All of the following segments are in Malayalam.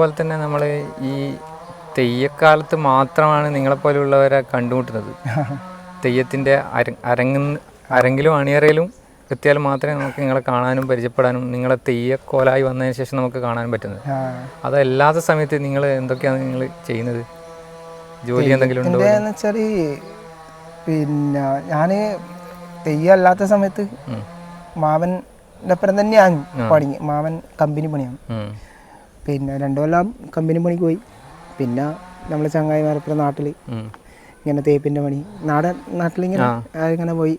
അതുപോലെ തന്നെ നമ്മൾ ഈ തെയ്യക്കാലത്ത് മാത്രമാണ് നിങ്ങളെപ്പോലെയുള്ളവരെ കണ്ടുമുട്ടുന്നത് തെയ്യത്തിന്റെ അര അരങ്ങുന്ന അരങ്ങിലും അണിയറയിലും എത്തിയാൽ മാത്രമേ നമുക്ക് നിങ്ങളെ കാണാനും പരിചയപ്പെടാനും നിങ്ങളെ തെയ്യക്കോലായി വന്നതിന് ശേഷം നമുക്ക് കാണാനും പറ്റുന്നത്. അതല്ലാത്ത സമയത്ത് നിങ്ങൾ എന്തൊക്കെയാണ് നിങ്ങൾ ചെയ്യുന്നത് ജോലി എന്തെങ്കിലും ഉണ്ടോ എന്ന് വെച്ചാൽ പിന്നെ ഞാൻ തെയ്യമല്ലാത്ത സമയത്ത് ഉം. മാവന്റെ ഒപ്പം തന്നെയാണ് പണി മാവൻ കമ്പനി പണിയാണ്. പിന്നെ രണ്ടു കൊല്ലം കമ്പനി പണിക്ക് പോയി. പിന്നെ നമ്മൾ ചങ്ങായിമാരപ്പുറം നാട്ടിൽ ഇങ്ങനെ തേപ്പിന്റെ പണി. നാടൻ നാട്ടിലിങ്ങനെ ഇങ്ങനെ പോയി.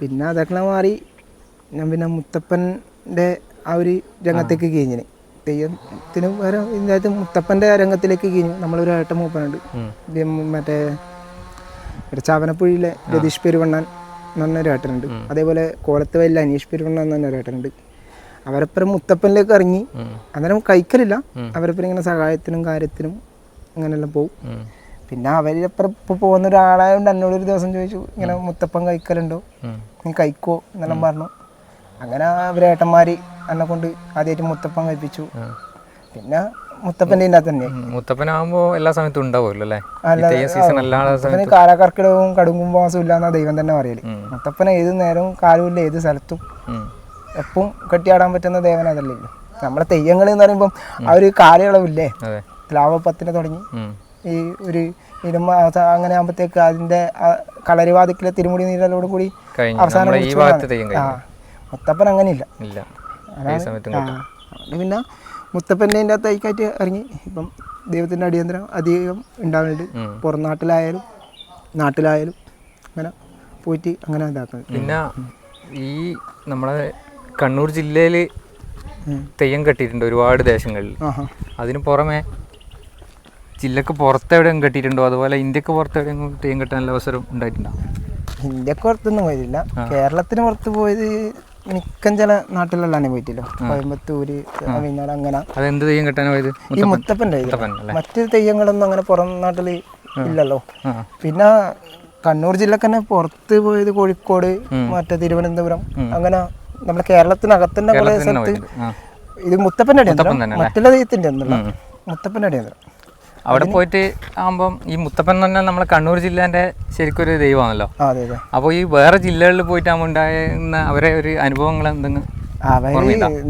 പിന്നെ അതൊക്കെ മാറി ഞാൻ പിന്നെ മുത്തപ്പന്റെ ആ ഒരു രംഗത്തേക്ക് കീഞ്ഞിന്. തെയ്യത്തിന് വേറെ ഇതിനകത്ത് മുത്തപ്പന്റെ രംഗത്തിലേക്ക് കീഞ്ഞു. നമ്മളൊരു ഏട്ട മൂപ്പനുണ്ട്. മറ്റേ ഒരു ചാവനപ്പുഴയിലെ രതീഷ് പെരുവണ്ണൻ എന്ന് പറഞ്ഞൊരു ഏട്ടനുണ്ട്. അതേപോലെ കോലത്ത് വയലിലെ അനീഷ് പെരുവണ്ണൻ എന്ന് പറഞ്ഞൊരു ഏട്ടനുണ്ട്. അവരപ്പുറം മുത്തപ്പനിലേക്ക് ഇറങ്ങി. അന്നേരം കഴിക്കലില്ല. അവരപ്പുറം ഇങ്ങനെ സഹായത്തിനും കാര്യത്തിനും അങ്ങനെയെല്ലാം പോകും പിന്നെ അവരപ്പുറം ഇപ്പോൾ പോകുന്ന ഒരാളായതുകൊണ്ട് എന്നോട് ഒരു ദിവസം ചോദിച്ചു ഇങ്ങനെ മുത്തപ്പൻ കഴിക്കലുണ്ടോ. നീ കഴിക്കോ എന്നെല്ലാം പറഞ്ഞു. അങ്ങനെ അവരേട്ടന്മാർ എന്നെ കൊണ്ട് ആദ്യമായിട്ട് മുത്തപ്പൻ കഴിപ്പിച്ചു. പിന്നെ മുത്തപ്പന്റെ തന്നെ. മുത്തപ്പനാകുമ്പോ എല്ലാ സമയത്തും ഉണ്ടാവുമല്ലോ അല്ലേ? കാലാകർക്കിടവും കടുങ്കും മാസവും ഇല്ലാന്ന ദൈവം തന്നെ പറയൽ. മുത്തപ്പന ഏത് നേരവും കാലുമില്ല ഏത് സ്ഥലത്തും. എപ്പം കെട്ടിയാടാൻ പറ്റുന്ന ദേവൻ അതല്ലല്ലോ നമ്മുടെ തെയ്യങ്ങൾ എന്ന് പറയുമ്പം ആ ഒരു കാലയളവില്ലേ? ലാവപ്പത്തിന് തുടങ്ങി. ഈ ഒരു ഇരുമ അങ്ങനെ ആകുമ്പോഴത്തേക്ക് അതിന്റെ കളരിവാതിക്കിലെ തിരുമുടി നീരലോട് കൂടി അവസാനം ആ മുത്തപ്പൻ അങ്ങനെയില്ല. പിന്നെ മുത്തപ്പന്റെ അതിന്റെ അകത്ത് ഐക്കാറ്റ് ഇറങ്ങി. ഇപ്പം ദൈവത്തിന്റെ അടിയന്തരം അധികം ഉണ്ടാവുന്നുണ്ട് ഉം. പുറം നാട്ടിലായാലും നാട്ടിലായാലും അങ്ങനെ പോയിട്ട് അങ്ങനെ ഇതാക്കുന്നത്. പിന്നെ ഈ നമ്മളെ കണ്ണൂർ ജില്ലയിൽ. തെയ്യം കെട്ടിയിട്ടുണ്ട് ഒരുപാട് ദേശങ്ങളിൽ. അതിന് പുറമെ ജില്ലക്ക് പുറത്ത് എവിടെയും കെട്ടിയിട്ടുണ്ടോ? അതുപോലെ ഇന്ത്യയ്ക്ക് പുറത്ത് എവിടെയെങ്കിലും തെയ്യം കെട്ടാനുള്ള അവസരം ഉണ്ടായിട്ടുണ്ടോ? ഇന്ത്യയ്ക്ക് പുറത്തൊന്നും പോയിട്ടില്ല. കേരളത്തിന് പുറത്ത് പോയത് മിക്കം ചില നാട്ടിലെല്ലാം പോയിട്ടില്ല. കോയമ്പത്തൂര് തമിഴ്നാട് അങ്ങനെ. അതെന്ത് തെയ്യം കെട്ടാനോ പോയത്? ഈ മുത്തപ്പന്റെ മറ്റു തെയ്യങ്ങളൊന്നും അങ്ങനെ പുറം നാട്ടിൽ ഇല്ലല്ലോ. പിന്നെ കണ്ണൂർ ജില്ലക്ക് തന്നെ പുറത്ത് പോയത് കോഴിക്കോട് മറ്റേ തിരുവനന്തപുരം അങ്ങനെ നമ്മുടെ കേരളത്തിനകത്തന്നെ കുറെ സ്ഥലത്ത് ഇത് മുത്തപ്പന്റെ തന്നെ മറ്റുള്ള ദൈവത്തിന്റെ മുത്തപ്പന്റെ അടിയന്തരം. അവിടെ പോയിട്ട് ആകുമ്പം ഈ മുത്തപ്പൻ എന്ന് പറഞ്ഞാൽ നമ്മളെ കണ്ണൂർ ജില്ലേന്റെ ശരിക്കൊരു ദൈവമാണല്ലോ. അതെ അതെ. അപ്പോൾ ഈ വേറെ ജില്ലകളിൽ പോയിട്ടാകുമ്പോൾ ഉണ്ടായിരുന്ന അവരെ ഒരു അനുഭവങ്ങൾ എന്തെങ്കിലും അവർ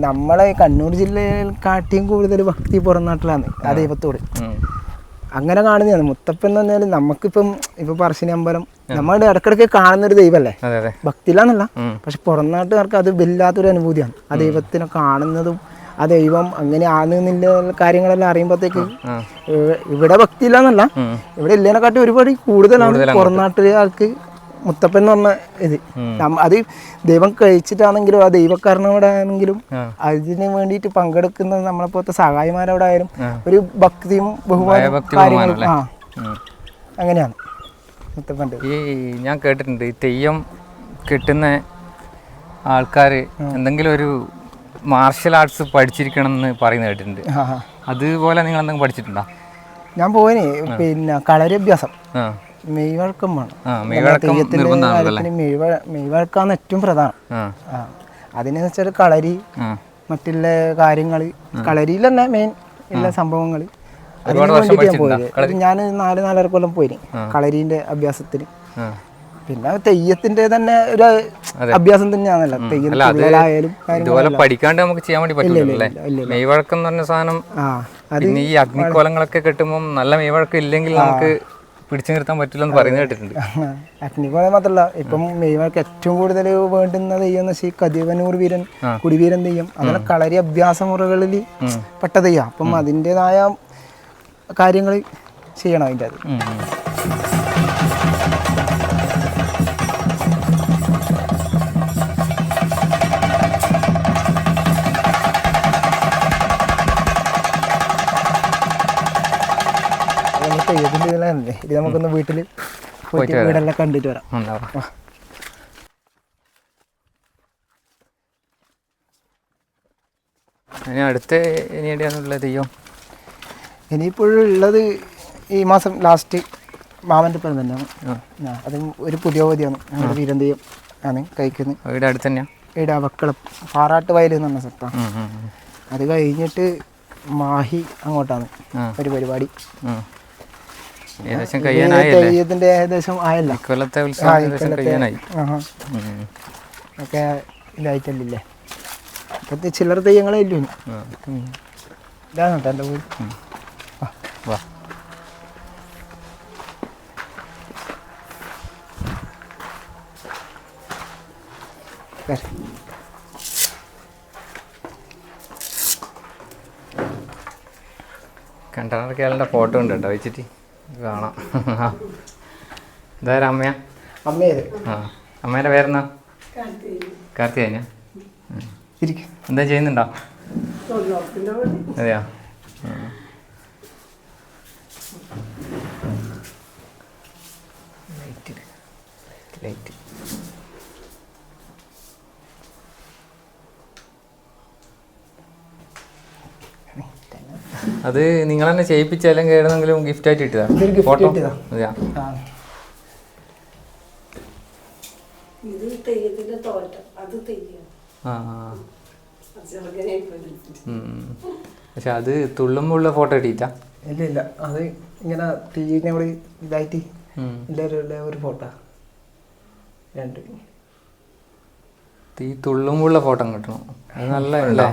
നമ്മളെ കണ്ണൂർ ജില്ലയിൽ കാട്ടിയും കൂടുതൽ ഭക്തി പുറം നാട്ടിലാണ് ആ ദൈവത്തോട്. അങ്ങനെ കാണുന്നതാണ്. മുത്തപ്പൻ എന്ന് പറഞ്ഞാൽ നമുക്കിപ്പം ഇപ്പൊ പറശ്ശിനി അമ്പലം നമ്മുടെ ഇടക്കിടക്ക് കാണുന്ന ഒരു ദൈവമല്ലേ ഉം. പക്ഷെ പുറം നാട്ടുകാർക്ക് അത് വല്ലാത്തൊരു അനുഭൂതിയാണ്. ആ ദൈവത്തിനെ കാണുന്നതും ആ ദൈവം അങ്ങനെ ആണെന്നില്ല കാര്യങ്ങളെല്ലാം അറിയുമ്പോഴത്തേക്ക് ഇവിടെ ഭക്തി ഇല്ലാന്നല്ല ഇവിടെ ഇല്ലേനെക്കാട്ടി ഒരുപാട് കൂടുതലാണ് പുറം നാട്ടുകാർക്ക് മുത്തപ്പൻ എന്ന് പറഞ്ഞ ഇത്. അത് ദൈവം കഴിച്ചിട്ടാണെങ്കിലും ആ ദൈവക്കാരനോടെ ആണെങ്കിലും. അതിന് വേണ്ടിയിട്ട് പങ്കെടുക്കുന്ന നമ്മളെ പോലത്തെ സഹായിമാരോടായാലും ആയാലും ഒരു ഭക്തിയും ബഹുമാനവും കാര്യങ്ങളും ആ. അങ്ങനെയാണ് മുത്തപ്പന്റെ. ഈ ഞാൻ കേട്ടിട്ടുണ്ട് ഈ തെയ്യം കിട്ടുന്ന ആൾക്കാർ എന്തെങ്കിലും ഒരു മാർഷൽ ആർട്സ് പഠിച്ചിരിക്കണം എന്ന് പറയുന്ന കേട്ടിട്ടുണ്ട്. അതുപോലെ നിങ്ങൾ എന്തെങ്കിലും പഠിച്ചിട്ടുണ്ടോ? ഞാൻ പോയിന് പിന്നെ കളരി അഭ്യാസം. ആ മെയ് ആ മെയ്വഴക്കം തെയ്യത്തിന്റെ നിർബന്ധമാണല്ലോ? കാര്യത്തിന് മെയ് വഴ- മെയ് വഴക്കാണ് ഏറ്റവും പ്രധാനം അതിനെന്ന് വെച്ചാൽ കളരി മറ്റുള്ള കാര്യങ്ങൾ കളരിയിൽ തന്നെ മെയിൻ എല്ലാ സംഭവങ്ങൾ വർഷം പോയത്. ഞാൻ നാല് നാലര കൊല്ലം പോയി. കളരീന്റെ അഭ്യാസത്തിന്. പിന്നെ തെയ്യത്തിന്റെ തന്നെ ഒരു അഭ്യാസം തന്നെയാണല്ലോ. തെയ്യത്തിലായാലും ഇതുപോലെ പഠിക്കാണ്ട് നമുക്ക് ചെയ്യാൻ വേണ്ടി പറ്റില്ല മെയ്വഴക്കം എന്ന് പറഞ്ഞ സാധനം ഈ അഗ്നിക്കോലങ്ങളൊക്കെ കെട്ടുമ്പോൾ നല്ല മെയ്വഴക്കം ഇല്ലെങ്കിൽ നമുക്ക് പിടിച്ചു നിർത്താൻ പറ്റില്ല എന്ന് പറയുന്നത് കേട്ടിട്ടുണ്ട്. അഗ്നികോള മാത്രമല്ല ഇപ്പം മെയ്വർക്ക് ഏറ്റവും കൂടുതൽ വേണ്ടുന്ന തെയ്യം എന്ന് വെച്ചാൽ കതിവനൂർ വീരൻ കുടിവീരൻ തെയ്യം. അങ്ങനെ കളരി അഭ്യാസ മുറകളിൽ പെട്ട തെയ്യം. അപ്പം അതിന്റെതായ കാര്യങ്ങൾ ചെയ്യണം അതിന്റെ അത്. ഇത് നമുക്കൊന്ന് വീട്ടിൽ പോയിട്ട് വീടെല്ലാം കണ്ടിട്ട് വരാം. ഇനി അടുത്ത ഇനി എവിടെയാണുള്ളത് അയ്യോ? ഇനിയിപ്പോഴും ഉള്ളത് ഈ മാസം ലാസ്റ്റ് മാമന്റെ പേര് തന്നെയാണ്. ആ, ഒരു പുതിയ പതിയാണ് ഞങ്ങളുടെ തിരുവനന്തപുരം ആണ് കഴിക്കുന്നത്. വീട് അടുത്ത് തന്നെയാണ് ഇവിടെ വക്കളം പാറാട്ട് വയൽ എന്ന് പറഞ്ഞ സ്ഥലത്താണ്. അത് കഴിഞ്ഞിട്ട് മാഹി അങ്ങോട്ടാണ് ഒരു പരിപാടി. ഏകദേശം തെയ്യത്തിന്റെ ഏകദേശം ആയല്ലേ. ഇക്കൊല്ലത്തെ ഉത്സവം ഏകദേശം കഴിയാനായി. ഒക്കെ ഇതായിട്ടല്ലേ അപ്പത്തെ ചില്ലറ തെയ്യങ്ങളെ ഇല്ലു. ഇതാണ് കേട്ടോ എന്റെ വീട്. വാ. വരെ. ഫോട്ടോ ഉണ്ട്? കേട്ടോ വെച്ചിട്ട്. കാണാം. ഇതാരാ അമ്മയാ? അമ്മേത് ആ അമ്മേന്റെ പേരെന്നാ കാർത്തി ഇരിക്കും. എന്താ ചെയ്യുന്നുണ്ടോ? അതെയാ. ലൈറ്റ്. ലൈറ്റ്. അത് നിങ്ങൾ തന്നെ ചെയ്യിപ്പിച്ചാലും കേടുന്നെങ്കിലും ഗിഫ്റ്റ് ആയിട്ട് ഇട്ടതാണ് ഫോട്ടോ അത് പക്ഷെ അത് തുള്ളുമ്പോഴുള്ള ഫോട്ടോ ഇട്ടിട്ടാ? ഇല്ല ഇല്ല. അത് ഇങ്ങനെ തീയിനെ കൂടി ഇതായിട്ട്. എല്ലാവരും ഒരു ഫോട്ടോ രണ്ട്. ഈ തുള്ളുമ്പോഴുള്ള ഫോട്ടോ കിട്ടണം. അത് നല്ല അല്ലേ?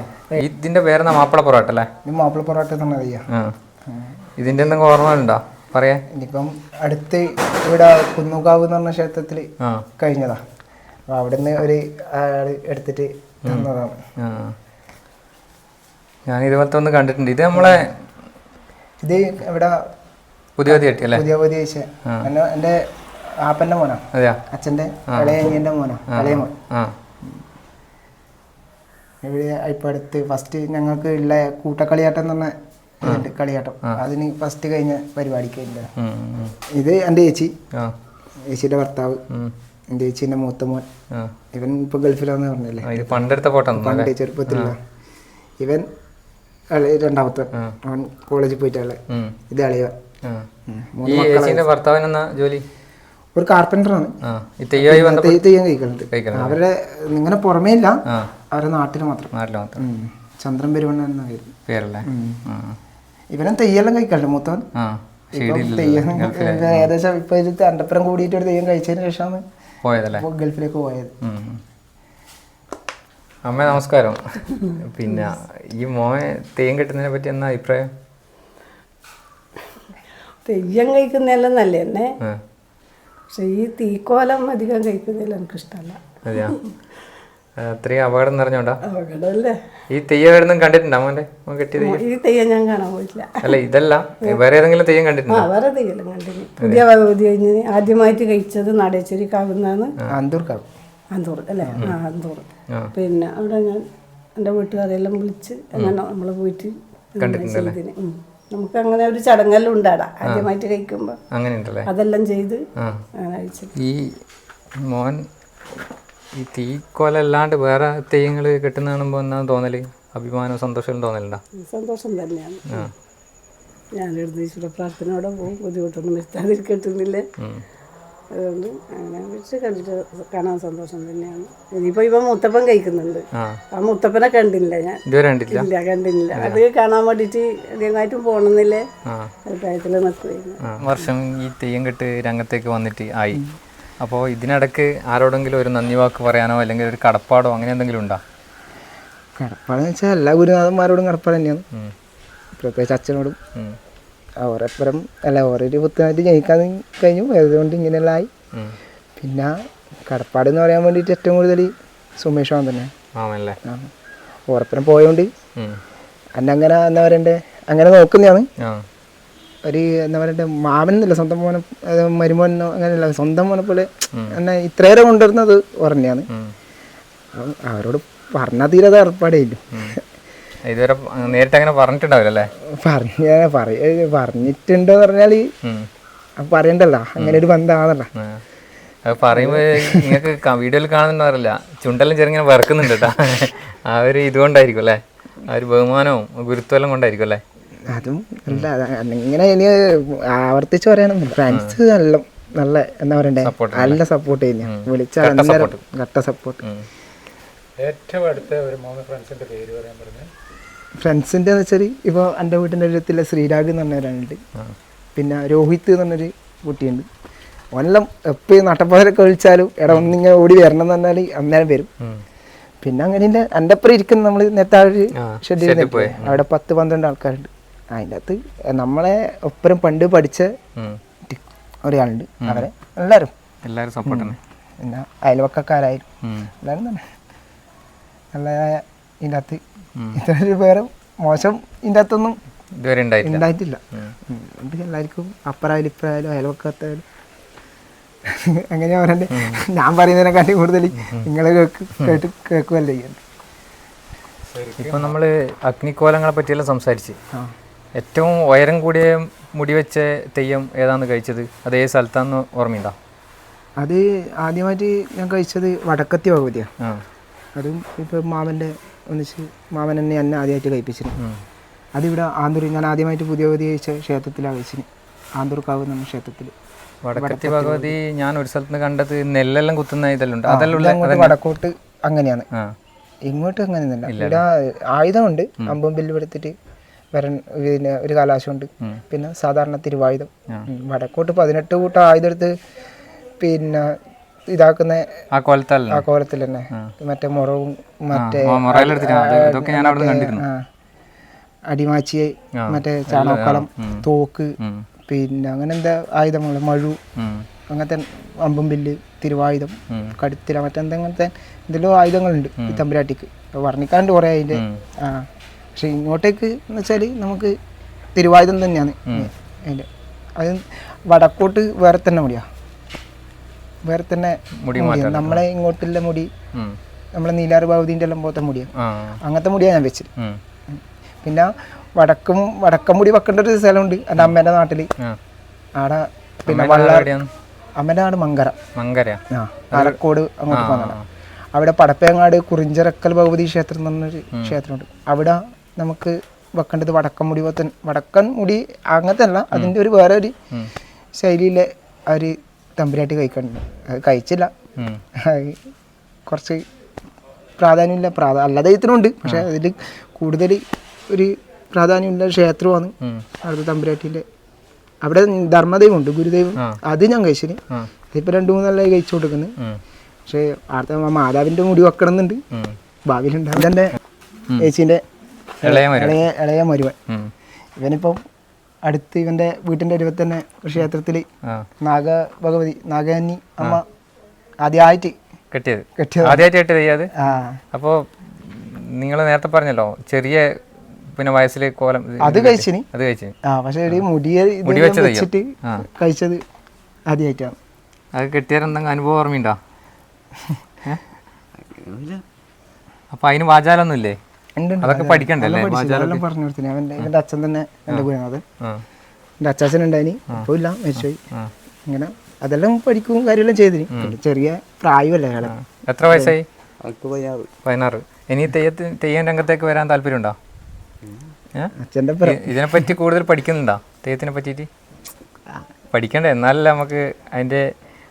ഇതിന്റെ പേരെന്നാ മാപ്പിള പൊറോട്ട അല്ലേ? ഇത് മാപ്പിള പൊറോട്ട തന്നെ ആ. ഇതിന്റെ എന്തെങ്കിലും ഓർമ്മ ഉണ്ടോ? പറയാ. ഇനിയിപ്പം അടുത്ത് ഇവിടെ കുന്നുകാവ് എന്ന് പറഞ്ഞ ക്ഷേത്രത്തിൽ കഴിഞ്ഞതാ. അപ്പൊ അവിടുന്ന് ഒരു ആൾ എടുത്തിട്ട് തന്നതാണ്. ഞാൻ ഇതുപോലത്തെ ഒന്ന് കണ്ടിട്ടുണ്ട്. ഇത് നമ്മളെ ഇത് ഇവിടെ പുതിയ പുതിയ കെട്ടി അല്ലേ? പുതിയ പുതിയ എന്റെ എന്റെ മോനാ. അതെയാ? അച്ഛന്റെ ഇളയ അനിയന്റെ മോനാ. ഇളയ മോൻ ഇവിടെ ഇപ്പം അടുത്ത് ഫസ്റ്റ് ഞങ്ങൾക്ക് ഉള്ള കൂട്ടക്കളിയാട്ടം എന്ന് പറഞ്ഞ ഇതുണ്ട് കളിയാട്ടം. അതിന് ഫസ്റ്റ് കഴിഞ്ഞ പരിപാടിക്ക് ഇല്ല. ഇത് എന്റെ ചേച്ചി. ചേച്ചിയുടെ ഭർത്താവ്. എന്റെ ചേച്ചീന്റെ മൂത്ത മോൻ. ഇവൻ ഇപ്പൊ ഗൾഫിലാന്ന് പറഞ്ഞല്ലേ പണ്ടെടുത്ത ഫോട്ടോ പണ്ട് ചെറുപ്പത്തിൽ ഇവൻ രണ്ടാമത്തെ. അവൻ കോളേജിൽ പോയിട്ടാണ് ഇത് അളിയ ഭർത്താവിനെന്നാ ജോലി? ഒരു കാർപ്പന്ററാണ് തെയ്യം കഴിക്കുന്നുണ്ട്. അവരുടെ ഇങ്ങനെ പുറമേ ഇല്ല. അവരുടെ നാട്ടിൽ മാത്രം. നാട്ടിൽ മാത്രം. ചന്ദ്രൻ പെരുവണ്ണ എന്ന പേര്. പേരല്ലേ? ഇവനും തെയ്യെല്ലാം മൂത്തവൻ. ഷെയ്ഡില്ല തെയ്യം ഏകദേശം ഇപ്പൊ ഇത് അണ്ടപ്പുറം കൂടിയിട്ട് ഒരു തെയ്യം കഴിച്ചതിന് ശേഷമാണ് പോയതല്ലേ? ഗൾഫിലേക്ക് പോയത്. അമ്മ നമസ്കാരം. പിന്നെ ഈ മോനെ തെയ്യം കെട്ടുന്നതിനെ പറ്റി എന്നാ അഭിപ്രായം? തെയ്യം കഴിക്കുന്നതെല്ലാം നല്ല തന്നെ ആ. പക്ഷെ ഈ തീക്കോലം അധികം കഴിക്കുന്നതിൽ എനിക്കിഷ്ടമല്ല അതെയാ? അത്രയും അപകടം നിറഞ്ഞോണ്ടാ? അപകടമല്ലേ? ഈ തെയ്യം എവിടെന്നും കണ്ടിട്ടുണ്ടോ മോന്റെ മോൻ കെട്ടിയ തെയ്യം ഈ തെയ്യം ഞാൻ കാണാൻ പോയിട്ടില്ല. അല്ല ഇതല്ല. വേറെ ഏതെങ്കിലും തെയ്യം ആ കണ്ടിട്ടുണ്ടോ വേറെ തെയ്യം കണ്ടിന് പുതിയ കഴിഞ്ഞ് ആദ്യമായിട്ട് കഴിച്ചത് നടേശ്ശേരി കാവുന്നാണ് അന്തൂർക്കാവ്. അന്തൂർ അല്ലേ? ആ അന്തൂർ. പിന്നെ അവിടെ ഞാൻ എന്റെ വീട്ടുകാരെല്ലാം വിളിച്ച് അങ്ങനെ നമ്മൾ പോയിട്ട് കണ്ടിട്ടുണ്ട് ചെയ്തിന്. ഉം. നമുക്ക് അങ്ങനെ ഒരു ചടങ്ങെല്ലാം ഉണ്ടാടാ ആദ്യമായിട്ട് കഴിക്കുമ്പോൾ അങ്ങനെ ഉണ്ടല്ലേ അതെല്ലാം ചെയ്ത് അങ്ങനെ കഴിച്ചത് ഈ മോൻ ഈ തീക്കോലല്ലാണ്ട് വേറെ തെയ്യങ്ങൾ കിട്ടുന്ന കാണുമ്പോൾ എന്നാ തോന്നൽ? അഭിമാനവും സന്തോഷവും തോന്നലുണ്ടോ? സന്തോഷം തന്നെയാണ്. ഞാനെടുത്ത് ഈശ്വര പ്രാർത്ഥനയോടെ പോകും ബുദ്ധിമുട്ടൊന്നും വരുത്താതിരിക്കട്ടുന്നില്ലേ. അതുകൊണ്ട് അങ്ങനെ വെച്ച് കണ്ടിട്ട് കാണാൻ സന്തോഷം തന്നെയാണ്. ഇനിയിപ്പോ ഇപ്പൊ മുത്തപ്പൻ കഴിക്കുന്നുണ്ട്. ആ. ആ മുത്തപ്പനെ കണ്ടില്ല ഞാൻ. ഇതുവരെ കണ്ടില്ല ഇല്ല കണ്ടില്ല. അത് കാണാൻ വേണ്ടിട്ട് അധികമായിട്ടും പോണെന്നില്ലേ? അഭിപ്രായത്തിൽ അഭിപ്രായത്തിൽ നിൽക്കുകയായിരുന്നു വർഷം ഈ തെയ്യം കെട്ട് രംഗത്തേക്ക് വന്നിട്ട് ആയി. അപ്പോൾ ഇതിനിടക്ക് ആരോടെങ്കിലും ഒരു നന്ദി വാക്ക് പറയാനോ അല്ലെങ്കിൽ ഒരു കടപ്പാടോ അങ്ങനെ എന്തെങ്കിലും ഉണ്ടോ? കടപ്പാടെന്ന് വെച്ചാൽ എല്ലാ ഗുരുനാഥന്മാരോടും കടപ്പാട് തന്നെയാണ്. പ്രത്യേകിച്ച് അച്ഛനോടും. ഉം. അവരെപ്പുറം അല്ല ഓരോരു പുത്തനായിട്ട് ജനിക്കാൻ കഴിഞ്ഞു. അതുകൊണ്ട് ഇങ്ങനെയെല്ലാം ആയി പിന്നെ കടപ്പാട് എന്ന് പറയാൻ വേണ്ടിയിട്ട് ഏറ്റവും കൂടുതൽ സുമേഷ് മാമൻ തന്നെ. ഓരപ്പുറം പോയോണ്ട് ഉം. എന്നെ അങ്ങനെ എന്താ പറയണ്ടേ അങ്ങനെ നോക്കുന്നതാണ്. ഒരു എന്താ പറയണ്ടേ മാമൻ എന്നല്ല സ്വന്തം മോനെ മരുമോനോ അങ്ങനെയല്ല സ്വന്തം മോനെ പോലെ എന്നെ ഇത്രയേറെ കൊണ്ടുവരുന്നത് ഉറന്നെയാണ് അവരോട് പറഞ്ഞാൽ തീരെ അത് ഏർപ്പാടേ ഇല്ല. ഇതുവരെ നേരിട്ട് അങ്ങനെ പറഞ്ഞിട്ടുണ്ടാവില്ലല്ലേ പറഞ്ഞ പറയ പറഞ്ഞിട്ടുണ്ടോ പറഞ്ഞാൽ. പറയണ്ടല്ലോ അങ്ങനെ ഒരു ബന്ധമാണല്ല. പറയുമ്പോ നിങ്ങൾക്ക് വീഡിയോയിൽ കാണുന്നുണ്ടാവില്ല. ചുണ്ടെല്ലാം ചെറുങ്ങനെ വറക്കുന്നുണ്ട് കേട്ടോ. ആ ഒരു ഇതുകൊണ്ടായിരിക്കും അല്ലേ? ആ ഒരു ബഹുമാനവും ഗുരുത്വം കൊണ്ടായിരിക്കും അല്ലേ? അതും അല്ല ഇങ്ങനെ ഇനി ആവർത്തിച്ച് പറയാനൊന്നും ഫ്രണ്ട്സ് നല്ല നല്ല എന്താ പറയണ്ടേ? നല്ല സപ്പോർട്ട് ചെയ്യുന്ന. കട്ട സപ്പോർട്ട് ഏറ്റവും അടുത്ത ഒരു മൂന്ന് ഫ്രണ്ട്സിന്റെ പേര് പറയാൻ പറഞ്ഞ്. ഫ്രണ്ട്സിന്റെ എന്ന് വെച്ചാൽ ഇപ്പോൾ എന്റെ വീട്ടിന്റെ അടുത്തുള്ള ശ്രീരാഗ് എന്ന് പറഞ്ഞ ഒരാളുണ്ട്. പിന്നെ രോഹിത് എന്ന് പറഞ്ഞൊരു കുട്ടിയുണ്ട്. ഓനെല്ലാം എപ്പോഴും നട്ടപ്പാതിരൊക്കെ വിളിച്ചാലും എടാ ഒന്നിങ്ങനെ ഓടി വരണം എന്ന് പറഞ്ഞാൽ അന്നേരം വരും. പിന്നെ അങ്ങനെ എന്റെ അപ്പുറം ഇരിക്കുന്ന നമ്മൾ നേരത്തെ ഒരു ഷെഡ്യൂൾ ഷെഡിൽ അവിടെ പത്ത് പന്ത്രണ്ട് ആൾക്കാരുണ്ട്. അതിന്റെ അകത്ത് നമ്മളെ ഒപ്പരം പണ്ട് പഠിച്ച. ഒരാളുണ്ട്. അവരെ എല്ലാവരും. എല്ലാവരും സപ്പോർട്ട് തന്നെ. പിന്നെ അയൽവക്കക്കാരായാലും. എല്ലാവരും തന്നെ. നല്ല ഇതിന്റെ അകത്ത് ഇതൊരു വേറെ മോശം ഇതിന്റെ അകത്തൊന്നും ഇതുവരെ ഉണ്ടായിട്ടില്ല. ഉണ്ടായിട്ടില്ല. അതുകൊണ്ട് എല്ലാവർക്കും അപ്പറായാലും ഇപ്പറായാലും അയൽവക്കത്തായാലും അങ്ങനെയാ പറയണ്ടേ ഞാൻ പറയുന്നതിനെക്കാട്ടി കൂടുതൽ നിങ്ങൾ കേട്ട് കേൾക്കുമല്ലേ ചെയ്യുന്നത് ഇപ്പം നമ്മൾ അഗ്നിക്കോലങ്ങളെ പറ്റിയെല്ലാം സംസാരിച്ച്. ഏറ്റവും ഉയരം കൂടിയ മുടി വെച്ച തെയ്യം ഏതാന്ന് കഴിച്ചത്? അത് ഏത് സ്ഥലത്താന്ന് ഓർമ്മയുണ്ടോ? അത് ആദ്യമായിട്ട് ഞാൻ കഴിച്ചത് വടക്കത്തി ഭഗവതിയാണ് അതും ഇപ്പൊ മാമന്റെ ഒന്നിച്ച് മാമൻ എന്നെ എന്നെ ആദ്യമായിട്ട് കഴിപ്പിച്ചിന്. അതിവിടെ ആന്തൂർ ഞാൻ ആദ്യമായിട്ട് പുതിയ പുതിയ ക്ഷേത്രത്തിലാണ് കഴിച്ചിന്. ആന്തൂർക്കാവ് എന്ന ക്ഷേത്രത്തിൽ വടക്കത്തി ഭഗവതി ഞാൻ ഒരു സ്ഥലത്ത് നിന്ന് കണ്ടത് നെല്ലെല്ലാം കുത്തുന്ന ഇതെല്ലാം അതെല്ലാം വടക്കോട്ട് അങ്ങനെയാണ്. ഇങ്ങോട്ട് ഇങ്ങോട്ട് അങ്ങനെയൊന്നുമില്ല. ഇവിടെ ആയുധമുണ്ട്. അമ്പും ബില്ല് എടുത്തിട്ട് വരൻ പിന്നെ ഒരു കലാശമുണ്ട്. പിന്നെ സാധാരണ തിരുവായുധം. വടക്കോട്ട് പതിനെട്ട് കൂട്ടം ആയുധം എടുത്ത് പിന്നെ ഇതാക്കുന്ന ആ കോലത്തിൽ ആ കോലത്തിൽ തന്നെ. മറ്റേ മുറവും മറ്റേ അടിമാച്ചി മറ്റേ ചാണകക്കളം തോക്ക് പിന്നെ അങ്ങനെ എന്താ ആയുധങ്ങൾ മഴു. അങ്ങനത്തെ അമ്പും ബില്ല് തിരുവായുധം. കടുത്തിര മറ്റെന്തെങ്ങനത്തെ എന്തെല്ലോ ആയുധങ്ങളുണ്ട് ഈ തമ്പുരാട്ടിക്ക്. വർണിക്കാണ്ട് കുറേ അതിന്റെ ആ പക്ഷെ ഇങ്ങോട്ടേക്ക് എന്ന് വെച്ചാൽ നമുക്ക് തിരുവായുധം തന്നെയാണ് അതിന്റെ. അത് വടക്കോട്ട് വേറെ തന്നെ മുടിയാ വേറെ തന്നെ മുടി നമ്മളെ ഇങ്ങോട്ടുള്ള മുടി നമ്മളെ നീലാർ ഭാവതിന്റെ എല്ലാം പോലത്തെ മുടിയാണ് അങ്ങനത്തെ മുടിയാണ് ഞാൻ വെച്ചത്. പിന്നെ വടക്കും വടക്കമുടി വെക്കേണ്ട ഒരു സ്ഥലമുണ്ട്. എന്റെ അമ്മേന്റെ നാട്ടിൽ ആ. ആടെ പിന്നെ എവിടെയാണ്? അമ്മേന്റെ നാട് മങ്കര. മങ്കര. ആ അങ്ങോട്ട് പോകുന്നതാണ് അവിടെ പടപ്പേങ്ങാട് കുറിഞ്ചിറക്കൽ ഭഗവതി ക്ഷേത്രം എന്ന് പറഞ്ഞൊരു ക്ഷേത്രമുണ്ട്. അവിടെ നമുക്ക് വെക്കേണ്ടത് വടക്കൻ മുടി പോത്തൻ വടക്കൻ മുടി അങ്ങനത്തെ അല്ല. അതിന്റെ ഒരു വേറെ ഒരു ശൈലിയിലെ ഒരു തമ്പുരാട്ടി കഴിക്കണ്ട്. കഴിച്ചില്ല. കുറച്ച് പ്രാധാന്യമില്ല. പ്രാധാ എല്ലാ ദൈവത്തിനുണ്ട്. പക്ഷെ അതിൽ കൂടുതൽ ഒരു പ്രാധാന്യമുള്ള ക്ഷേത്രമാണ്. അവിടുത്തെ തമ്പുരാട്ടിന്റെ അവിടെ ധർമ്മദൈവമുണ്ട്. ഗുരുദൈവം. അത് ഞാൻ കഴിച്ചിന്. അതിപ്പോൾ രണ്ടു മൂന്നല്ലായി കഴിച്ചു കൊടുക്കുന്നത് പക്ഷെ അവിടുത്തെ മാതാവിന്റെ മുടി വെക്കണം എന്നുണ്ട്. ഭാവിയിലുണ്ടാവും എന്റെ ചേച്ചീന്റെ ഇളയ ഇളയ മരുവൻ. ഇവനിപ്പം അടുത്ത് ഇവന്റെ വീട്ടിന്റെ അരുവത്ത് തന്നെ ക്ഷേത്രത്തിൽ നാഗ ഭഗവതി നാഗാന്നി അമ്മ ആദ്യമായിട്ട് കെട്ടിയത്. ആദ്യമായിട്ട് കെട്ടിയത് ചെയ്യാത് അപ്പോൾ നിങ്ങൾ നേരത്തെ പറഞ്ഞല്ലോ ചെറിയ പിന്നെ വയസ്സിൽ കോലം അത് കഴിച്ചിന്. അത് കഴിച്ചു ആ പക്ഷേ ഒരു മുടിയെ മുടി വെച്ചിട്ട്. കഴിച്ചത് ആദ്യമായിട്ടാണ് അത് കെട്ടിയാൽ എന്തെങ്കിലും അനുഭവം ഓർമ്മയുണ്ടോ? അപ്പൊ അതിന് വാചാലൊന്നും ഇല്ലേ ഉണ്ട് ഉണ്ട്. അതൊക്കെ പഠിക്കണ്ടേ പറഞ്ഞു കൊടുത്തിന്. അവന്റെ അച്ഛൻ തന്നെ എന്റെ ഗുരുനാഥൻ ആ. എന്റെ അച്ചാച്ചൻ ഉണ്ടായിനി. ഇപ്പോൾ ഇല്ല മരിച്ചുപോയി. ഇങ്ങനെ അതെല്ലാം പഠിക്കും കാര്യമെല്ലാം ചെയ്തിന്. ചെറിയ പ്രായമല്ലേ അയാളെ. എത്ര വയസ്സായി? പതിനാറ്. ഇനി തെയ്യത്തിന് തെയ്യം രംഗത്തേക്ക് വരാൻ താല്പര്യമുണ്ടോ? അച്ഛന്റെ ഇതിനെപ്പറ്റി കൂടുതൽ പഠിക്കുന്നുണ്ടോ? തെയ്യത്തിനെ പറ്റിയിട്ട്? പഠിക്കണ്ടേ? എന്നാലല്ലേ നമുക്ക് അതിന്റെ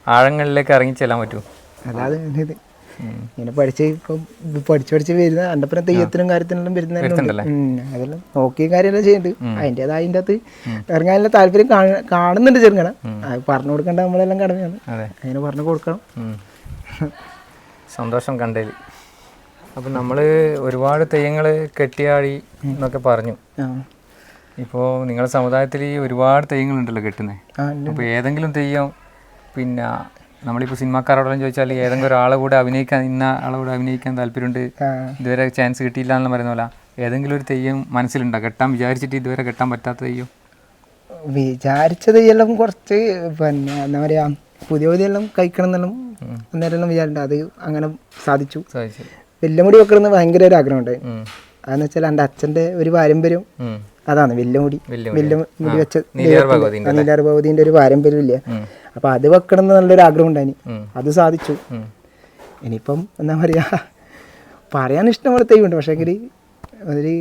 ആഴങ്ങളിലേക്ക് ഇറങ്ങി ചെല്ലാൻ പറ്റൂ. അല്ലാതെ ഇത് ഇങ്ങനെ പഠിച്ച് ഇപ്പം പഠിച്ച് പഠിച്ച് വരുന്ന പിന്നെ തെയ്യത്തിനും കാര്യത്തിനെല്ലാം വരുന്ന അതെല്ലാം നോക്കിയ കാര്യമെല്ലാം ചെയ്യുന്നുണ്ട് അതിന്റെത് അതിന്റെ അകത്ത് ഇറങ്ങാനുള്ള താല്പര്യം കാണ- കാണുന്നുണ്ട് ചെറുങ്ങനെ. പറഞ്ഞു കൊടുക്കേണ്ട നമ്മളെല്ലാം കടമയാണ്. അങ്ങനെ പറഞ്ഞു കൊടുക്കണം. സന്തോഷം കണ്ടതിൽ. അപ്പം നമ്മൾ ഒരുപാട് തെയ്യങ്ങൾ കെട്ടിയാടി എന്നൊക്കെ പറഞ്ഞു. ഇപ്പോൾ നിങ്ങളുടെ സമുദായത്തിൽ ഈ ഒരുപാട് തെയ്യങ്ങളുണ്ടല്ലോ കെട്ടുന്നത്. അപ്പോൾ ഏതെങ്കിലും തെയ്യം പിന്നെ നമ്മളിപ്പോൾ സിനിമാക്കാരോടെല്ലാം ചോദിച്ചാൽ ഏതെങ്കിലും ഒരാളെ കൂടെ അഭിനയിക്കാൻ ഇന്ന ആളെ കൂടെ അഭിനയിക്കാൻ താല്പര്യമുണ്ട് ഇതുവരെ ചാൻസ് കിട്ടിയില്ല എന്ന് പറയുന്ന പോലെ ഏതെങ്കിലും ഒരു തെയ്യം മനസ്സിലുണ്ടോ? കെട്ടാൻ വിചാരിച്ചിട്ട് ഇതുവരെ കെട്ടാൻ പറ്റാത്ത തെയ്യം? വിചാരിച്ച തെയ്യെല്ലാം കുറച്ച് പിന്നെ എന്താ പറയാ പുതിയ പുതിയ എല്ലാം കഴിക്കണം എന്നെല്ലാം അന്നേരം വിചാരിച്ചിട്ടുണ്ട്. അത് അങ്ങനെ സാധിച്ചു. സാധിച്ചു. വലിയ മുടി വെക്കണം എന്ന് ഭയങ്കര ഒരു ആഗ്രഹം ഉണ്ടായി ഉം. അതെന്ന് വെച്ചാൽ എന്റെ അച്ഛന്റെ ഒരു പാരമ്പര്യം അതാണ് വലിയ മുടി വലിയ വലിയ മുടി വെച്ച നീലാർ ഭഗവതിന്റെ ഒരു പാരമ്പര്യം ഇല്ല അപ്പം അത് വെക്കണം എന്ന് നല്ലൊരു ആഗ്രഹം ഉണ്ടായി അത് സാധിച്ചു. ഇനിയിപ്പം എന്താ പറയുക പറയാൻ ഇഷ്ടമുള്ള ദൈവമുണ്ട്. പക്ഷേ എങ്കിൽ ഒരു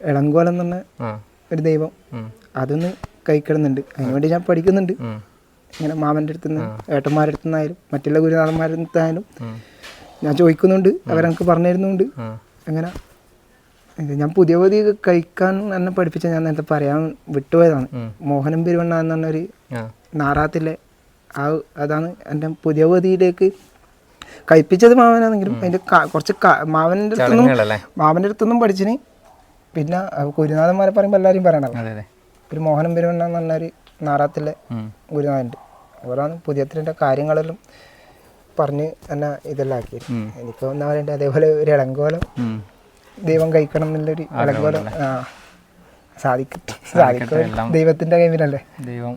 ഇളങ്കോലം എന്ന് പറഞ്ഞ ഒരു ദൈവം. അതൊന്ന് കഴിക്കണമെന്നുണ്ട്. അതിനുവേണ്ടി ഞാൻ പഠിക്കുന്നുണ്ട്. ഇങ്ങനെ മാമന്റെ അടുത്ത് നിന്ന് ഏട്ടന്മാരുടെ അടുത്ത് നിന്നായാലും മറ്റുള്ള ഗുരുനാഥന്മാരുടെ അടുത്തായാലും ഞാൻ ചോദിക്കുന്നുണ്ട്. അവരെനിക്ക് പറഞ്ഞു തരുന്നുണ്ട്. അങ്ങനെ ഇത് ഞാൻ പുതിയ പുതിയ കഴിക്കാൻ എന്നെ പഠിപ്പിച്ച ഞാൻ നേരത്തെ പറയാൻ വിട്ടുപോയതാണ്. മോഹനം പെരുവണ്ണ എന്ന് പറഞ്ഞൊരു നാറാത്തിലെ ആ അതാണ് എന്റെ പുതിയ പുതിയിലേക്ക് കഴിപ്പിച്ചത് മാവനാണെങ്കിലും അതിന്റെ കുറച്ച് മാവന്റെ അടുത്തൊന്നും മാവന്റെ അടുത്തൊന്നും പഠിച്ചിന്. പിന്നെ ഗുരുനാഥന്മാരെ പറയുമ്പോൾ എല്ലാവരും പറയണല്ലോ ഒരു മോഹനം പെരുവണ്ണ എന്ന് പറഞ്ഞൊരു നാറാത്തിലെ ഗുരുനാഥന്റെ അവരാണ് പുതിയത്തിന്റെ കാര്യങ്ങളെല്ലാം പറഞ്ഞ് എന്നെ ഇതെല്ലാം ആക്കി. എനിക്ക് പറയണ്ടേ അതേപോലെ ഒരു ഇളങ്കോലം. ദൈവം കഴിക്കണം എന്നുള്ളൊരു അലക്കോലം ആ സാധിക്കും സാധിക്കും. ദൈവത്തിന്റെ കൈവിലല്ലേ? ദൈവം.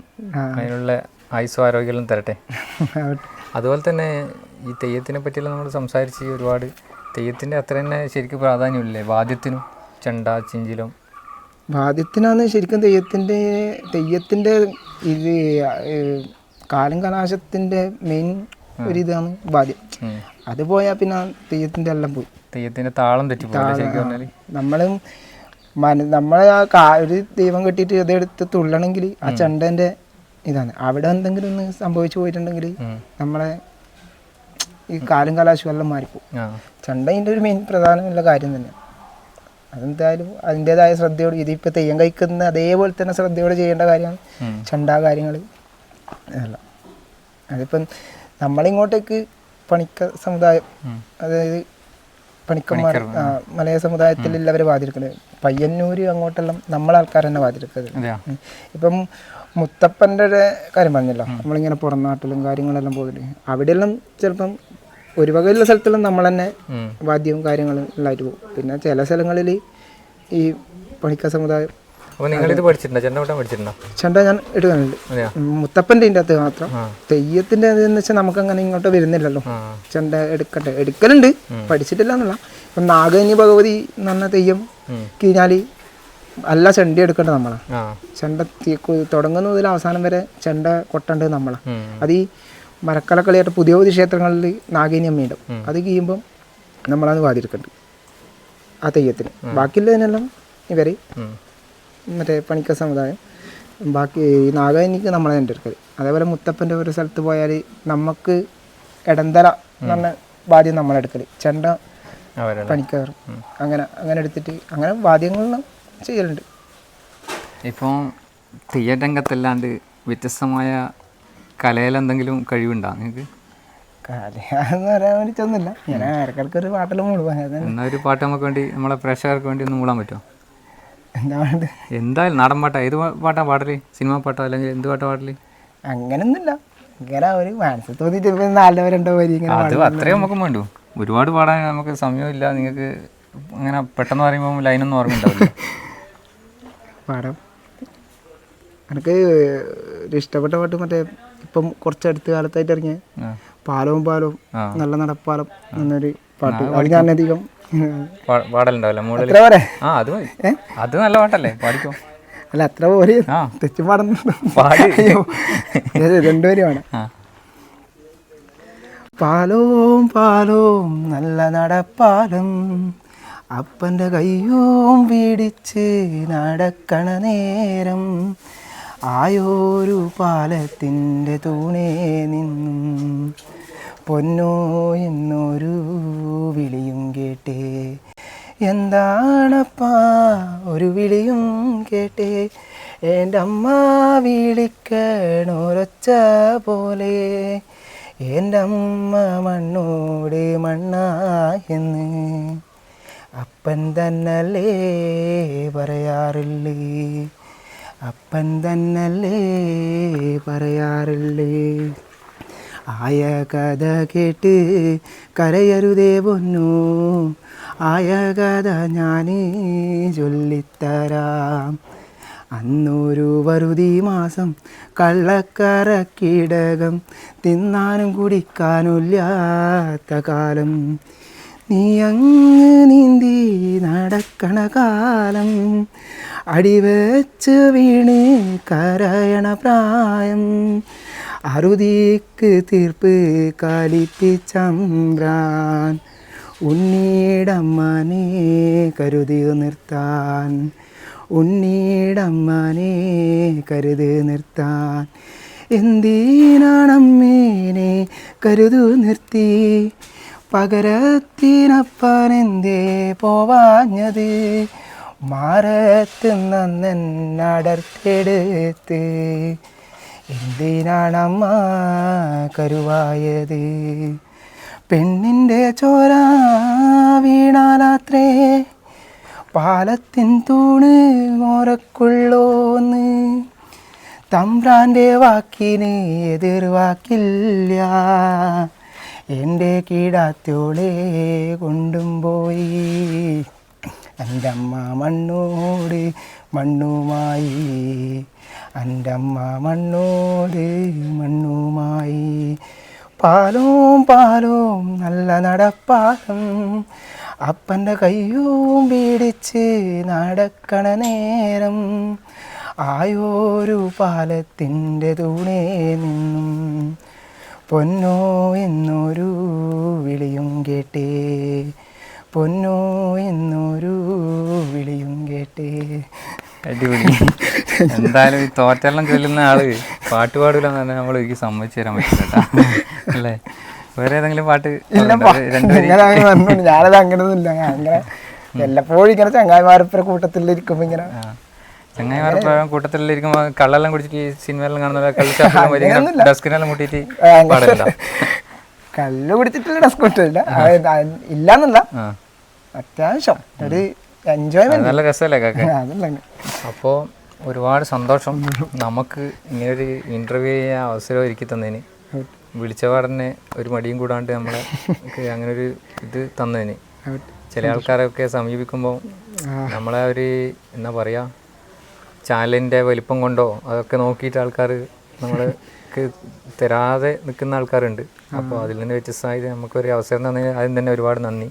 അതിനുള്ള ആയുസ് ആരോഗ്യം തരട്ടെ. അതുപോലെ തന്നെ ഈ തെയ്യത്തിനെ പറ്റിയെല്ലാം നമ്മൾ സംസാരിച്ച് ഒരുപാട് തെയ്യത്തിന്റെ അത്ര തന്നെ ശരിക്കും പ്രാധാന്യമില്ലേ? വാദ്യത്തിനും ചെണ്ട ചിഞ്ചിലും. വാദ്യത്തിനാണ് ശരിക്കും തെയ്യത്തിന്റെ തെയ്യത്തിന്റെ ഇത് കാലം കലാശത്തിന്റെ മെയിൻ ഒരു ഇതാണ് വാദ്യം. അത് പോയാൽ പിന്നെ തെയ്യത്തിന്റെ എല്ലാം പോയി. തെയ്യത്തിന്റെ താളം തെറ്റി നമ്മളും മന നമ്മളെ ആ കാ ഒരു ദൈവം കെട്ടിയിട്ട് ഇതെടുത്ത് തുള്ളണമെങ്കിൽ ആ ചെണ്ടന്റെ ഇതാണ്. അവിടെ എന്തെങ്കിലും ഒന്ന് സംഭവിച്ചു പോയിട്ടുണ്ടെങ്കിൽ നമ്മളെ ഈ കാലും കലാശവും എല്ലാം ചെണ്ട ഒരു മെയിൻ പ്രധാനമുള്ള കാര്യം തന്നെ. അതെന്തായാലും അതിന്റെതായ ശ്രദ്ധയോട് ഇതിപ്പോൾ തെയ്യം കഴിക്കുന്ന അതേപോലെ തന്നെ ശ്രദ്ധയോട് ചെയ്യേണ്ട കാര്യമാണ് ചണ്ട കാര്യങ്ങൾ അല്ല അതിപ്പം നമ്മളിങ്ങോട്ടേക്ക് പണിക്ക സമുദായം അതായത് പണിക്കന്മാർ മലയ സമുദായത്തിൽ സമുദായത്തിലുള്ളവർ വാതിരിക്കുന്നത് പയ്യന്നൂര് അങ്ങോട്ടെല്ലാം നമ്മളെ ആൾക്കാർ തന്നെ വാതിരിക്കുന്നത് ഇപ്പം മുത്തപ്പന്റെ ഒരു കാര്യം പറഞ്ഞല്ലോ. നമ്മളിങ്ങനെ പുറം നാട്ടിലും കാര്യങ്ങളെല്ലാം പോകില്ലേ അവിടെയെല്ലാം ചിലപ്പം ഒരു വകയുള്ള സ്ഥലത്തെല്ലാം നമ്മൾ തന്നെ വാദ്യവും കാര്യങ്ങളും എല്ലായിട്ട് പോകും. പിന്നെ ചില സ്ഥലങ്ങളിൽ ഈ പണിക്ക സമുദായം അപ്പോൾ നിങ്ങളിത് പഠിച്ചിട്ടുണ്ടോ? ചെണ്ട കൂട്ടാൻ പഠിച്ചിട്ടുണ്ടോ? ചെണ്ട ഞാൻ എടുക്കാനുണ്ട് മുത്തപ്പന്റെ മുത്തപ്പന്റെ ഇതിന്റെ അകത്ത് മാത്രം. തെയ്യത്തിന്റെ തെയ്യത്തിന്റെ വെച്ചാൽ നമുക്ക് അങ്ങനെ ഇങ്ങോട്ട് വരുന്നില്ലല്ലോ. ചെണ്ട എടുക്കട്ടെ. എടുക്കലുണ്ട്. പഠിച്ചിട്ടില്ല എന്നുള്ള ഇപ്പം നാഗനി ഭഗവതി എന്ന് പറഞ്ഞ തെയ്യം ഉം. അല്ല ചെണ്ട എടുക്കേണ്ടത് നമ്മളാ. ചെണ്ട തുടങ്ങുന്ന മുതൽ അവസാനം വരെ ചെണ്ട കൊട്ടേണ്ടത് നമ്മളാ. അത് ഈ മരക്കലക്കളിയായിട്ട് പുതിയ പുതിയ ക്ഷേത്രങ്ങളിൽ നാഗിനി അമ്മയുണ്ടാവും അത് കഴിയുമ്പം നമ്മളത് വാതിരിക്കണ്ട് ആ തെയ്യത്തിന്. ബാക്കിയുള്ളതിനെല്ലാം ഇവർ. മറ്റേ പണിക്ക സമുദായം. ബാക്കി ഈ നാഗകന്യക്ക് നമ്മളെ തന്നെ എടുക്കൽ അതേപോലെ മുത്തപ്പന്റെ ഒരു സ്ഥലത്ത് പോയാൽ നമുക്ക് ഇടന്തല എന്ന് പറഞ്ഞ വാദ്യം നമ്മളെടുക്കൽ ചെണ്ട പണിക്കർ. അങ്ങനെ അങ്ങനെ എടുത്തിട്ട് അങ്ങനെ വാദ്യങ്ങളെല്ലാം ചെയ്യലുണ്ട്. ഇപ്പോൾ തെയ്യരംഗത്തല്ലാണ്ട് വ്യത്യസ്തമായ കലയിലെന്തെങ്കിലും കഴിവുണ്ടോ നിങ്ങൾക്ക് കലയാന്ന് പറയാൻ വേണ്ടിയിട്ടൊന്നുമില്ല. ഞാൻ ഒരു പാട്ടിലും എന്നാൽ ഒരു പാട്ട് നമുക്ക് വേണ്ടി നമ്മളെ പ്രേക്ഷകർക്ക് വേണ്ടി ഒന്ന് മൂടാൻ പറ്റുമോ? എന്താ എന്തായാലും നാടൻ പാട്ടാ. ഏത് പാട്ടാ പാടൽ? സിനിമ പാട്ടോ അല്ലെങ്കിൽ എന്ത് പാട്ടാ പാടൽ? അങ്ങനൊന്നുമില്ല. ഇങ്ങനെ ഒരു മനസ്സിൽ തോന്നിയിട്ട് ഇപ്പൊ നാലോ രണ്ടോ വരി ഇങ്ങനെ അത് അത്രയും നമുക്ക് വേണ്ടു. ഒരുപാട് പാടാൻ നമുക്ക് സമയമില്ല. നിങ്ങൾക്ക് അങ്ങനെ പെട്ടെന്ന് പറയുമ്പോൾ ലൈനൊന്നും ഓർമ്മയുണ്ടാവില്ല. പാടാം. എനിക്ക് ഒരു ഇഷ്ടപ്പെട്ട പാട്ട് മറ്റേ ഇപ്പം കുറച്ച് അടുത്ത കാലത്തായിട്ട് ഇറങ്ങിയ പാലവും പാലവും നല്ല നടപ്പാലം എന്നൊരു പാട്ട് അത് ഞാൻ അധികം പാടലുണ്ടാവില്ല. ആ അത് മതി. അത് നല്ല പാട്ടല്ലേ? പാടിക്കോ. അല്ല അത്ര പോലെ തെച്ചു പാടുന്നു പാടി. രണ്ടുപേരും വേണം പാലോം പാലോം നല്ല നടപ്പാലം അപ്പന്റെ കയ്യോം പിടിച്ച് നടക്കണ നേരം ആയോരു പാലത്തിന്റെ തൂണേ നിന്നും പൊന്നോ എന്നൊരു വിളിയും കേട്ടേ. എന്താണപ്പാ ഒരു വിളിയും കേട്ടേ. എന്റെ അമ്മ വിളിക്കണൊരൊച്ച പോലെ. എന്റെ അമ്മ മണ്ണോട് മണ്ണായെന്ന് അപ്പൻ തന്നല്ലേ പറയാറില്ലേ? അപ്പൻ തന്നല്ലേ പറയാറില്ലേ? ആയ കഥ കേട്ട് കരയരുതേ പൊന്നു. ആയ കഥ ഞാൻ ചൊല്ലിത്തരാം. അന്നൊരു വറുതി മാസം കള്ളക്കറക്കിടകം തിന്നാനും കുടിക്കാനില്ലാത്ത കാലം. നീ അങ്ങ് നീന്തി നടക്കണ കാലം. അടിവെച്ച് വീണ് കരയണ പ്രായം. അറുതിക്ക് തീർപ്പ് കാലിപ്പിച്ചമ്പ്രാൻ ഉണ്ണീടമ്മനെ കരുതി നിർത്താൻ. ഉണ്ണീടമ്മനെ കരുതി നിർത്താൻ. എന്തിനാണമ്മേനെ കരുതു നിർത്തി? പകരത്തിനപ്പനെന്തേ പോവാഞ്ഞത്? മാറത്തുന്നടർത്തെടുത്ത് എന്തിനാണമ്മ കരുവായത്? പെണ്ണിന്റെ ചോര വീണാലാത്രേ പാലത്തിൻ തൂണ് ഓരക്കുള്ളോന്ന് തമ്പ്രാന്റെ വാക്കിന് എതിർവാക്കില്ല. എന്റെ കീടാത്തോളെ കൊണ്ടും പോയി. എന്റെ അമ്മ മണ്ണോട് മണ്ണുമായി എന്റെ അമ്മ മണ്ണോട് മണ്ണുമായി. പാലോം പാലോം നല്ല നടപ്പാലം. അപ്പന്റെ കയ്യും പിടിച്ച് നടക്കണ നേരം ആയോരു പാലത്തിന്റെ തൂണേ നിന്നും പൊന്നോ എന്നൊരു വിളിയും കേട്ടേ. പൊന്നോ എന്നൊരു വിളിയും കേട്ടേ. അടിപൊളി. എന്തായാലും ഈ തോറ്റെല്ലാം ചൊല്ലുന്ന ആൾ പാട്ട് പാടില്ല എന്ന് പറഞ്ഞാൽ നമ്മൾ എനിക്ക് സമ്മതിച്ചു തരാൻ പറ്റില്ല. അല്ലേ? വേറെ ഏതെങ്കിലും പാട്ട് ഞാനത് അങ്ങനെയൊന്നുമില്ല അങ്ങനെ വല്ലപ്പോഴും ഇങ്ങനെ ചങ്ങായിമാരൊപ്പം കൂട്ടത്തിലിരിക്കുമ്പോ ഇങ്ങനെ പ്രകാരം കൂട്ടത്തിലിരിക്കുമ്പോ കള്ളെല്ലാം കുടിച്ചിട്ട് സിനിമയെല്ലാം കാണുന്ന കള്ളിച്ചാപ്പിലും ഡസ്കിനെല്ലാം മുട്ടിയിട്ട് പാടില്ല കല്ല് പിടിച്ചിട്ടുള്ള ഡസ്ക് ഇല്ല ഇല്ലാന്നല്ല അത്യാവശ്യം. ഒരു എൻജോയ്മെന്റ് നല്ല രസമല്ലേ കാക്ക അപ്പോൾ ഒരുപാട് സന്തോഷം നമുക്ക് ഇങ്ങനൊരു ഇന്റർവ്യൂ ചെയ്യാൻ അവസരം ഒരുക്കി തന്നതിന്. വിളിച്ച പാടന്നെ ഒരു മടിയും കൂടാണ്ട് നമ്മളെ അങ്ങനെ ഒരു ഇത് തന്നതിന്. ചില ആൾക്കാരൊക്കെ സമീപിക്കുമ്പോൾ നമ്മളെ ഒരു എന്താ പറയാ ചാനലിന്റെ വലിപ്പം കൊണ്ടോ അതൊക്കെ നോക്കിയിട്ട് ആൾക്കാർ നമ്മൾക്ക് തരാതെ നിൽക്കുന്ന ആൾക്കാരുണ്ട്. അപ്പോൾ അതിൽ നിന്ന് വ്യത്യസ്തമായിട്ട് നമുക്കൊരു അവസരം തന്നതിന് അതിന് തന്നെ ഒരുപാട് നന്ദി.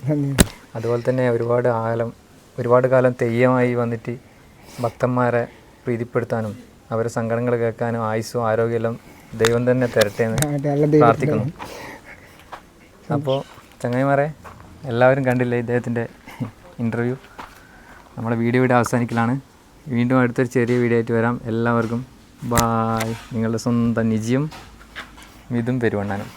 അതുപോലെ തന്നെ ഒരുപാട് കാലം ഒരുപാട് കാലം തെയ്യമായി വന്നിട്ട് ഭക്തന്മാരെ പ്രീതിപ്പെടുത്താനും അവരെ സങ്കടങ്ങൾ കേൾക്കാനും ആയുസ്സും ആരോഗ്യമെല്ലാം ദൈവം തന്നെ തരട്ടെ എന്ന് പ്രാർത്ഥിക്കുന്നു. അപ്പോൾ ചങ്ങായിമാരെ എല്ലാവരും കണ്ടില്ലേ ഇദ്ദേഹത്തിന്റെ ഇന്റർവ്യൂ നമ്മുടെ വീഡിയോ ഇവിടെ അവസാനിക്കലാണ്. വീണ്ടും അടുത്തൊരു ചെറിയ വീഡിയോ ആയിട്ട് വരാം. എല്ലാവർക്കും ബായ് നിങ്ങളുടെ സ്വന്തം നിജിയും മിതും പെരുവണ്ണാനും.